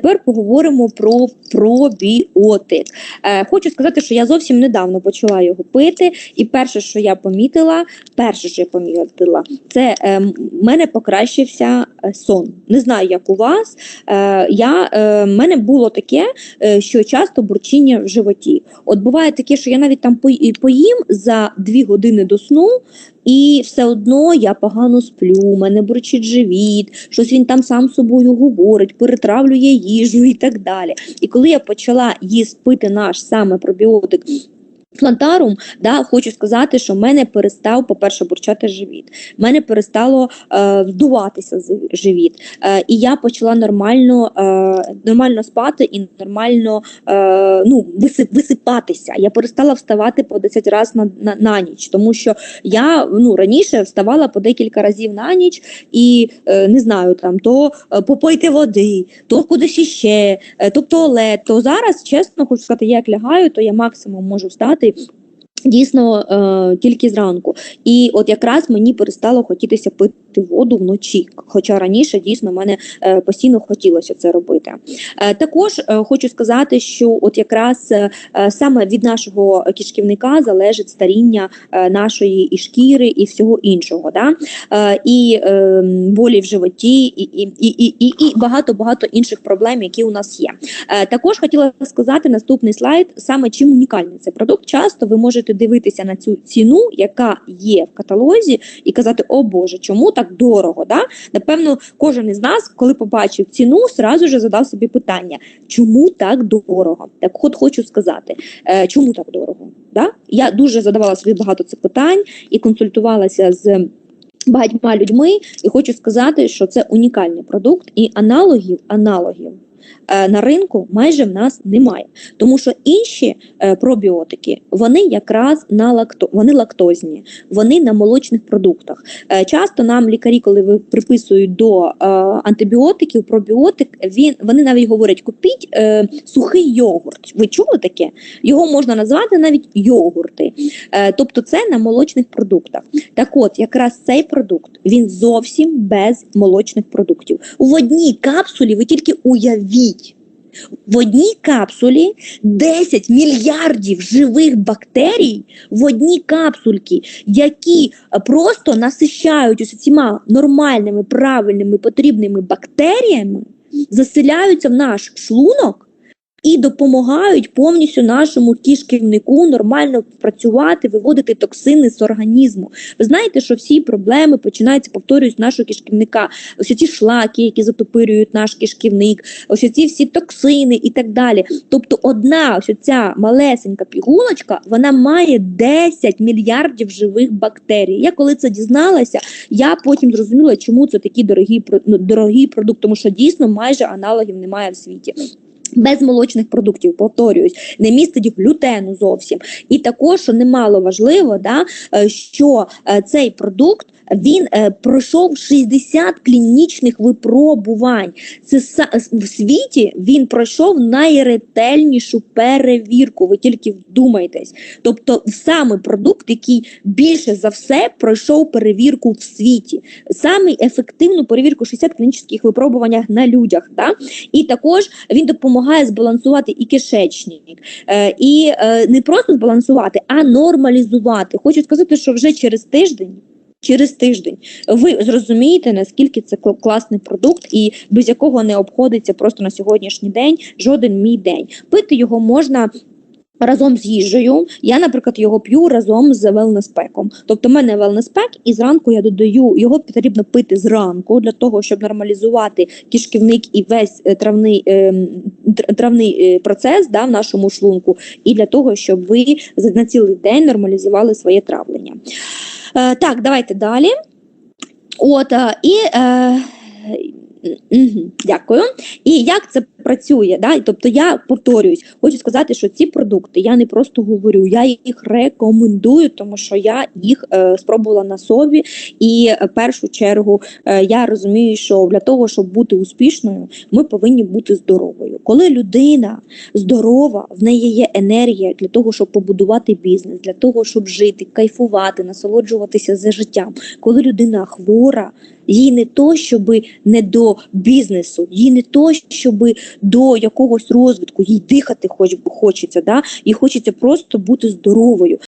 тепер поговоримо про пробіотик. Е, хочу сказати, що я зовсім недавно почала його пити, і перше, що я помітила, перше, що я помітила, це е, мене покращився е, сон. Не знаю, як у вас. Е, я, е, мене було таке, е, що часто бурчіння в животі. От буває таке, що я навіть там поїм за дві години до сну. І все одно я погано сплю, мене бурчить живіт, щось він там сам собою говорить, перетравлює їжу і так далі. І коли я почала їсти пити наш саме пробіотик Плантарум, да, хочу сказати, що в мене перестав, по-перше, бурчати живіт. В мене перестало е, вздуватися з- живіт. Е, і я почала нормально, е, нормально спати і нормально е, ну, висипатися. Я перестала вставати по 10 разів на, на, на ніч, тому що я ну, раніше вставала по декілька разів на ніч і е, не знаю, там то е, попийте води, то кудись іще, е, то туалет. То зараз, чесно хочу сказати, як лягаю, то я максимум можу встати. Дійсно, е, тільки зранку, і от якраз мені перестало хотітися пити воду вночі. Хоча раніше дійсно мене е, постійно хотілося це робити. Е, також е, хочу сказати, що от якраз саме від нашого кишківника залежить старіння нашої і шкіри, і всього іншого. Да? І болі в животі, і, і, і, і, і, багато багато інших проблем, які у нас є. Також хотіла сказати наступний слайд, саме чим унікальний цей продукт. Часто ви можете дивитися на цю ціну, яка є в каталозі, і казати, о Боже, чому так дорого? Да? Напевно, кожен із нас, коли побачив ціну, сразу же задав собі питання, чому так дорого? Так от хочу сказати, е, чому так дорого? Да? Я дуже задавала собі багато цих питань і консультувалася з. Багатьма людьми, і хочу сказати, що це унікальний продукт, і аналогів аналогів на ринку майже в нас немає. Тому що інші е, пробіотики вони якраз на лакто, вони лактозні, вони на молочних продуктах. Е, часто нам лікарі, коли приписують до е, антибіотиків, пробіотик, він вони навіть говорять: купіть е, сухий йогурт. Ви чули таке? Його можна назвати навіть йогурти. Е, тобто це на молочних продуктах. Так от, якраз цей продукт він зовсім без молочних продуктів. В одній капсулі ви тільки уявіть. В одній капсулі 10 мільярдів живих бактерій в одній капсульці, які просто насищають цими нормальними, правильними, потрібними бактеріями, заселяються в наш шлунок і допомагають повністю нашому кишківнику нормально працювати, виводити токсини з організму. Ви знаєте, що всі проблеми починаються, повторюють, нашого кишківника. Ось ці шлаки, які затопирюють наш кишківник, ось ці всі токсини і так далі. Тобто, одна ось ця малесенька пігулочка, вона має 10 мільярдів живих бактерій. Я коли це дізналася, я потім зрозуміла, чому це такий дорогий, про- ну, дорогий продукт, тому що дійсно майже аналогів немає в світі. Без молочних продуктів, повторююсь, не містить глютену зовсім. І також, немало важливо, да, е, що е, цей продукт він е, пройшов 60 клінічних випробувань. Це в світі він пройшов найретельнішу перевірку. Ви тільки вдумайтесь. Тобто, саме продукт, який більше за все пройшов перевірку в світі, саме ефективну перевірку 60 клінічних випробувань на людях. Да? І також він допомагає збалансувати і кишечник, е, і е, не просто збалансувати, а нормалізувати. Хочу сказати, що вже через тиждень. Через тиждень ви зрозумієте, наскільки це кл- класний продукт, і без якого не обходиться просто на сьогоднішній день жоден мій день. Пити його можна. Разом з їжею, я, наприклад, його п'ю разом з велнеспеком. Тобто, в мене велнеспек, і зранку я додаю його потрібно пити зранку для того, щоб нормалізувати кишківник і весь е, травний, е, травний е, процес да, в нашому шлунку, і для того, щоб ви на цілий день нормалізували своє травлення. Е, так, давайте далі. От, е, і е, Дякую. І як це працює? Да? Тобто я повторююсь, хочу сказати, що ці продукти я не просто говорю, я їх рекомендую, тому що я їх е, спробувала на собі. І е, в першу чергу е, я розумію, що для того, щоб бути успішною, ми повинні бути здоровою. Коли людина здорова, в неї є енергія для того, щоб побудувати бізнес, для того, щоб жити, кайфувати, насолоджуватися за життям. Коли людина хвора, Їй не то, щоб не до бізнесу, їй не то, щоб до якогось розвитку, їй дихати хоч хочеться, да? їй хочеться просто бути здоровою.